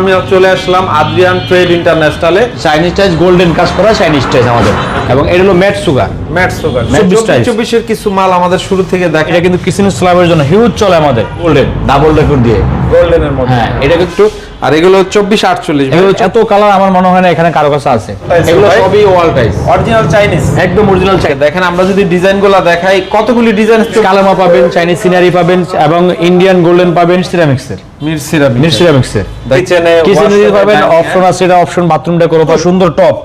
আমি চলে আসলাম আদ্রিয়ান ট্রেড ইন্টারন্যাশনালে চাইনিজ টাইজ গোল্ডেন কাজ করা চাইনিজ টাইজ আমাদের। এবং এটা হলো ম্যাট সুগার ম্যাট সুগার। চব্বিশের কিছু মাল আমাদের শুরু থেকে দেখা এটা কিন্তু কিচেন স্ল্যাবের জন্য হিউজ চলে আমাদের। গোল্ডেন ডাবল রেকর্ড দিয়ে। গোল্ডেনের মধ্যে। হ্যাঁ এটা কিন্তু আর এগুলো চব্বিশ আটচল্লিশ এগুলো এত কালার আমার মনে হয় না এখানে কারও কাছে আছে। এগুলো সবই ওয়াল অরিজিনাল চাইনিজ একদম অরিজিনাল দেখেন আমরা যদি ডিজাইনগুলা দেখাই কতগুলি ডিজাইন কালামা পাবেন চাইনিজ সিনারি পাবেন এবং ইন্ডিয়ান গোল্ডেন পাবেন সিরামিক্স এর মির সিরাপ মির সিরামিক্স এর কিচেনে কিচেনে পাবেন অপশন আছে এটা অপশন বাথরুমটা করো সুন্দর টপ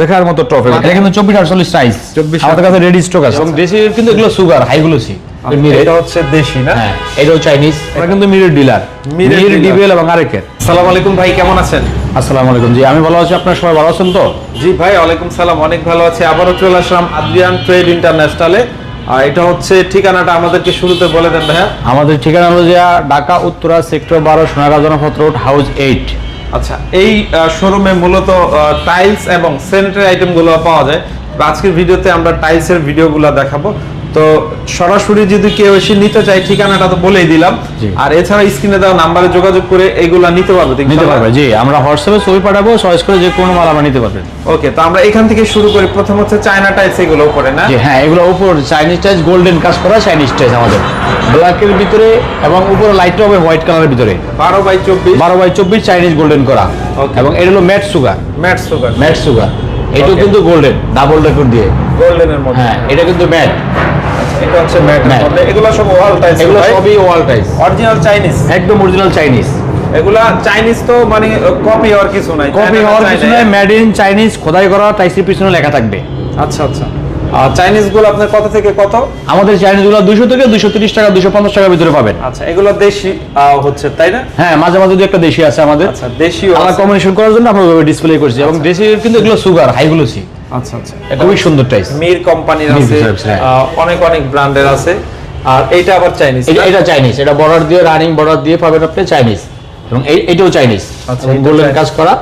দেখার মতো টপ এটা কিন্তু চব্বিশ আটচল্লিশ সাইজ 24 আমাদের কাছে রেডি স্টক আছে। এবং দেশি কিন্তু এগুলো সুগার হাই গ্লোসি এটা হচ্ছে দেশি না? হ্যাঁ এটাও চাইনিজ এটা কিন্তু মিরের ডিলার মিরের। ডিবিএল এবং আরেকের। সালাম আলাইকুম ভাই কেমন আছেন? আসসালামু আলাইকুম জি আমি ভালো আছি আপনার সবাই ভালো আছেন তো? জি ভাই ওয়ালাইকুম সালাম অনেক ভালো আছি। আবারও চলে আসলাম আদ্রিয়ান ট্রেড ইন্টারন্যাশনালে আর এটা হচ্ছে ঠিকানাটা আমাদেরকে শুরুতে বলে দেন ভাইয়া। আমাদের ঠিকানা হলো যে ঢাকা উত্তরা সেক্টর বারো সোনাগাজনা রোড হাউস এইট আচ্ছা এই শোরুমে মূলত টাইলস এবং স্যানিটারি আইটেমগুলো পাওয়া যায়। আজকের ভিডিওতে আমরা টাইলসের ভিডিওগুলো দেখাবো। তো সরাসরি যদি কেউ এসে নিতে চায় ঠিকানাটা তো বলেই দিলাম। আর এছাড়া স্ক্রিনে দেওয়া নাম্বারে যোগাযোগ করে এইগুলা নিতে পারবে নিতে পারবে? জি। আমরা হোয়াটসঅ্যাপে ছবি পাঠাবো চয়েস করে যে কোনো মাল আমরা নিতে পারবেন। ওকে তো আমরা এখান থেকে শুরু করি। প্রথম হচ্ছে চায়না টাইলস এগুলো করে না? জি হ্যাঁ এগুলো উপর চাইনিজ টাইজ গোল্ডেন কাজ করা চাইনিজ টাইজ আমাদের। ব্ল্যাকের ভিতরে এবং উপরে লাইটটা হবে হোয়াইট কালারের ভিতরে। বারো বাই চব্বিশ। বারো বাই চব্বিশ চাইনিজ গোল্ডেন করা. এবং এটা হলো matt sugar matt sugar matt sugar এটাও কিন্তু গোল্ডেন ডাবল রেকর্ড দিয়ে। গোল্ডেনের মধ্যে। হ্যাঁ এটা কিন্তু ম্যাট এটা হচ্ছে ম্যাট এগুলো সব ওয়াল টাইলস এগুলো সবই ওয়াল অরিজিনাল চাইনিজ একদম অরিজিনাল চাইনিজ এগুলা চাইনিজ তো মানে কপি হওয়ার কিছু নাই। কপি হওয়ার China- পিছনে মেড ইন চাইনিজ খোদাই করা টাইসের পিছনে লেখা থাকবে। আচ্ছা আচ্ছা। আর চাইনিজগুলো আপনার কত থেকে কত? আমাদের চাইনিজগুলো দুশো থেকে দুশো তিরিশ টাকা দুশো পঞ্চাশ টাকার ভিতরে পাবেন। আচ্ছা এগুলো দেশি হচ্ছে তাই না? হ্যাঁ মাঝে মাঝে দু একটা দেশি আছে আমাদের। আচ্ছা দেশি কালার কম্বিনেশন করার জন্য আমরা ডিসপ্লে করছি। এবং দেশি কিন্তু এগুলো সুগার হাই গ্লোসি আচ্ছা আচ্ছা। খুবই সুন্দর টাইস মির কোম্পানির আছে হ্যাঁ। অনেক অনেক ব্র্যান্ডের আছে। আর এইটা আবার চাইনিজ এটা এটা চাইনিজ এটা বর্ডার দিয়ে রানিং বর্ডার দিয়ে পাবেন আপনি চাইনিজ এবং এটাও চাইনিজ আচ্ছা, গোল্ডেন কাজ করা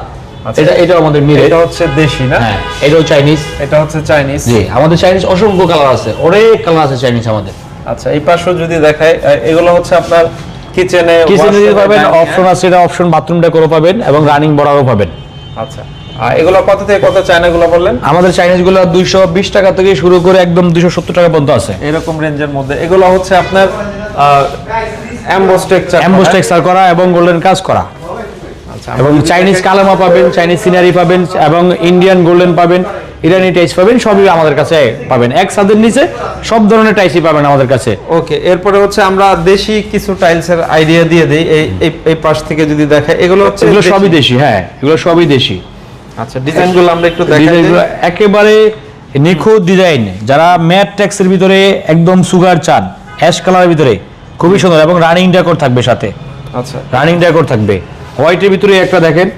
আচ্ছা। এটা আমাদের মিরে এটা হচ্ছে দেশি না? হ্যাঁ এটাও চাইনিজ এটা হচ্ছে চাইনিজ জি আমাদের চাইনিজ অসংখ্য কালার আছে অনেক কালার আছে চাইনিজ আমাদের। আচ্ছা এই পাশেও যদি দেখায় এগুলো হচ্ছে আপনার কিচেনে কিচেনে পাবেন অপশন আছে এটা অপশন বাথরুম ডেকোরও পাবেন এবং রানিং বর্ডারও পাবেন। আচ্ছা। আর এগুলো কত থেকে কত চায়নাগুলো বললেন? আমাদের চাইনিজগুলো দুইশো বিশ টাকা থেকে শুরু করে একদম দুইশো সত্তর টাকা পর্যন্ত আছে। এরকম রেঞ্জের মধ্যে। এগুলো হচ্ছে আপনার করা। এবং গোল্ডেন কাজ করা। আচ্ছা এবং চাইনিজ কালামা পাবেন চাইনিজ সিনারি পাবেন এবং ইন্ডিয়ান গোল্ডেন পাবেন। ইরানি টাইস পাবেন সবই আমাদের কাছে পাবেন। এক ছাদের নিচে সব ধরনের টাইসই পাবেন আমাদের কাছে। ওকে এরপরে হচ্ছে আমরা দেশি কিছু টাইলসের আইডিয়া দিয়ে দেই। এই এই- পাশ থেকে যদি দেখে এগুলো হচ্ছে এগুলো সবই দেশি হ্যাঁ এগুলো সবই দেশি। আচ্ছা ডিজাইনগুলো আমরা একটু দেখাই একেবারে নিখুঁত ডিজাইন যারা ম্যাট ট্যাক্সের ভিতরে একদম সুগার চান অ্যাশ কালারের ভিতরে খুবই সুন্দর এবং রানিং ডেকোর থাকবে সাথে। আচ্ছা। রানিং ডেকোর থাকবে। হোয়াইটের ভিতরে একটা দেখেন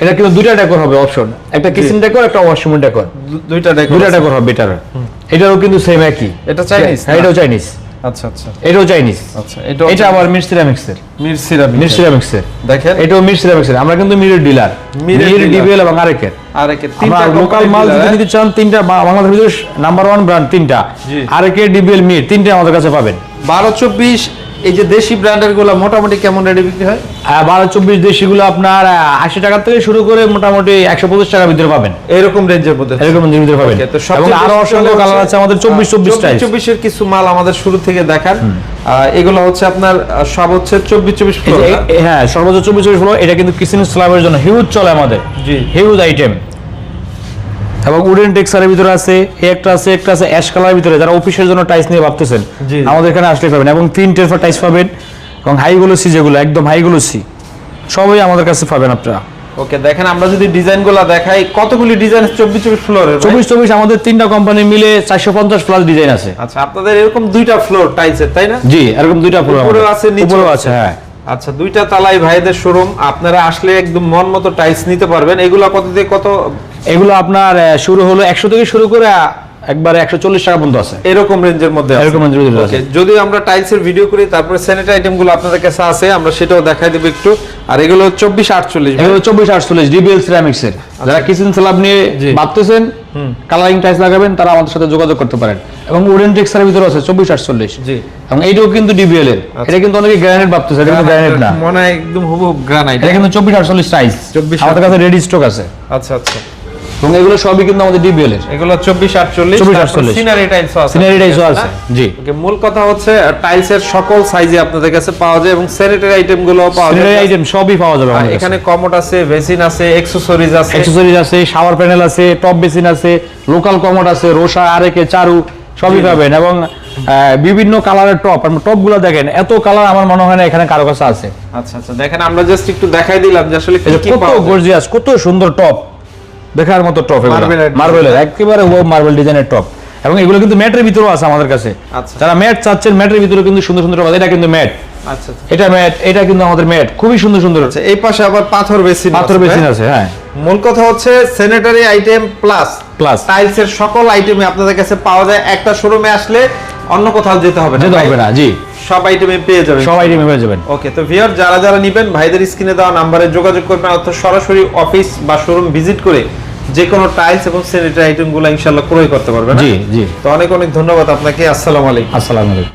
এটা কিন্তু দুইটা ডেকোর হবে অপশন একটা কিচেন ডেকোর একটা ওয়াশরুম ডেকোর দুইটা দেখো দুইটা ডেকোর হবে এটার এটাও কিন্তু সেম একই। এটা Chinese হ্যাঁ এটাও চাইনিজ আচ্ছা আচ্ছা। এটাও চাইনিজ আচ্ছা এটা এটা আবার মির সিরামিক্সের মির মির সিরামিক্সের দেখেন। এটাও মির সিরামিক্সের আমরা কিন্তু মিরের ডিলার মিরের। ডিবিএল এবং আরেকের। তিনটা লোকাল মাল যদি নিতে চান তিনটা বা- বাংলাদেশের ভিতরে নাম্বার ওয়ান ব্র্যান্ড তিনটা। জি। আরেকে ডিবিএল মির তিনটা আমাদের কাছে পাবেন। বারো চব্বিশ এই যে দেশি ব্র্যান্ডেরগুলো মোটামুটি কেমন রেডি বিক্রি হয়? বারো চব্বিশ দেশিগুলো আপনার আশি টাকা থেকে শুরু করে মোটামুটি একশো পঁচিশ টাকার ভিতরে পাবেন। এরকম রেঞ্জের মধ্যে। এরকম রেঞ্জের ভিতরে পাবেন। এবং আরও অসংখ্য কালার আছে আমাদের চব্বিশ চব্বিশ চব্বিশ চব্বিশের কিছু মাল আমাদের শুরু থেকে দেখান আহ, এগুলো হচ্ছে আপনার সব হচ্ছে চব্বিশ চব্বিশ হ্যাঁ সর্বোচ্চ চব্বিশ চব্বিশ এটা কিন্তু কিচেন স্ল্যাবের জন্য হিউজ চলে আমাদের। জি। হিউজ আইটেম এবং উডেন টেক্সারের ভিতরে আছে একটা আছে একটা আছে অ্যাশ কালারের ভিতরে যারা অফিসের জন্য টাইস নিয়ে ভাবতেছেন। আমাদের এখানে আসলে পাবেন। এবং তিন টেরফা টাইস পাবেন এবং হাইগুলো সি যেগুলো একদম হাইগুলো সি সবই আমাদের কাছে পাবেন আপনারা। ওকে দেখেন আমরা যদি ডিজাইনগুলা দেখাই কতগুলি ডিজাইন চব্বিশ চব্বিশ ফ্লোরের চব্বিশ চব্বিশ আমাদের তিনটা কোম্পানি মিলে চারশো পঞ্চাশ প্লাস ডিজাইন আছে। আচ্ছা আপনাদের এরকম দুইটা ফ্লোর টাইলসের তাই না? জি এরকম দুইটা ফ্লোর উপরেও আছে, নিচেও আছে। হ্যাঁ। আচ্ছা দুইটা তালাই ভাইদের শোরুম আপনারা আসলে একদম মন মতো টাইলস নিতে পারবেন। এগুলা কত থেকে কত এগুলো আপনার শুরু হলো একশো থেকে শুরু করে একবারে একশো চল্লিশ টাকা পর্যন্ত আছে। এরকম রেঞ্জের মধ্যে এরকম range মধ্যে আছে। যদি আমরা টাইলসের ভিডিও করি তারপরে স্যানিটারি আইটেম আপনাদের কাছে আছে আমরা সেটাও দেখাই দেবো একটু। আর এগুলো চব্বিশ আটচল্লিশ এগুলো চব্বিশ আটচল্লিশ ডিবিএল সিরামিক্স যারা কিচেন স্ল্যাব নিয়ে ভাবতেছেন কালারিং টাইলস লাগাবেন তারা আমাদের সাথে যোগাযোগ করতে পারেন। এবং উডেন টেক্সচারের ভিতরে আছে চব্বিশ আটচল্লিশ। এবং এইটাও কিন্তু ডিবিএল এর। এটা কিন্তু অনেকে গ্রানাইট ভাবতেছে এটা কিন্তু গ্রানাইট না। মনে হয় একদম হুবহু গ্রানাইট এটা কিন্তু চব্বিশ আটচল্লিশ সাইজ 24 আমাদের কাছে রেডি স্টক আছে। আচ্ছা আচ্ছা। এবং এগুলো সবই কিন্তু আমাদের ডিবিএল এর। এগুলো চব্বিশ আটচল্লিশ 24 48 সিনারি টাইলস আছে সিনারি টাইলসও আছে জি। Okay, মূল কথা হচ্ছে টাইলসের সকল সাইজে আপনাদের কাছে পাওয়া যায় এবং স্যানিটারি আইটেমগুলো পাওয়া যায়। আইটেম সবই পাওয়া যাবে আমাদের এখানে কমোড আছে বেসিন আছে এক্সেসরিজ আছে। অ্যাক্সেসরিজ আছে শাওয়ার প্যানেল আছে টপ বেসিন আছে লোকাল কমোড আছে রোসা আরেকে চারু সবই পাবেন। এবং বিভিন্ন কালারের টপ টপগুলো দেখেন এত কালার আমার মনে হয় না এখানে কারও কাছে আছে। আচ্ছা আচ্ছা দেখেন আমরা জাস্ট একটু দেখাই দিলাম যে আসলে কত গর্জিয়াস কত সুন্দর টপ দেখার মতো টপ মার্বেলের একেবারে ও মার্বেল ডিজাইনের টপ এবং এগুলো কিন্তু ম্যাটের ভিতরেও আছে আমাদের কাছে। আচ্ছা। যারা ম্যাট চাচ্ছেন ম্যাটের ভিতরে কিন্তু সুন্দর সুন্দর টপ এটা কিন্তু ম্যাট। আচ্ছা আচ্ছা। এটা ম্যাট এটা কিন্তু আমাদের ম্যাট। খুবই সুন্দর সুন্দর। আছে এই পাশে আবার পাথর বেসিন পাথর বেসিন আছে হ্যাঁ। মূল কথা হচ্ছে স্যানিটারি আইটেম প্লাস Plus। টাইলসের সকল আইটেমই আপনাদের কাছে পাওয়া যায়। একটা শোরুমে আসলে অন্য কোথাও যেতে হবে না যেতে হবে না জি। সব আইটেমে পেয়ে যাবেন। সব আইটেম পেয়ে যাবেন। ওকে তো ভিউয়ার যারা যারা নিবেন ভাইদের স্ক্রিনে দেওয়া নাম্বারে যোগাযোগ করবেন অথবা সরাসরি অফিস বা শোরুম ভিজিট করে যে কোনো টাইলস এবং স্যানিটারি আইটেমগুলো ইনশাআল্লাহ ক্রয় করতে পারবেন। জি জি। তো অনেক অনেক ধন্যবাদ আপনাকে। আসসালামু আলাইকুম। আসসালামু আলাইকুম।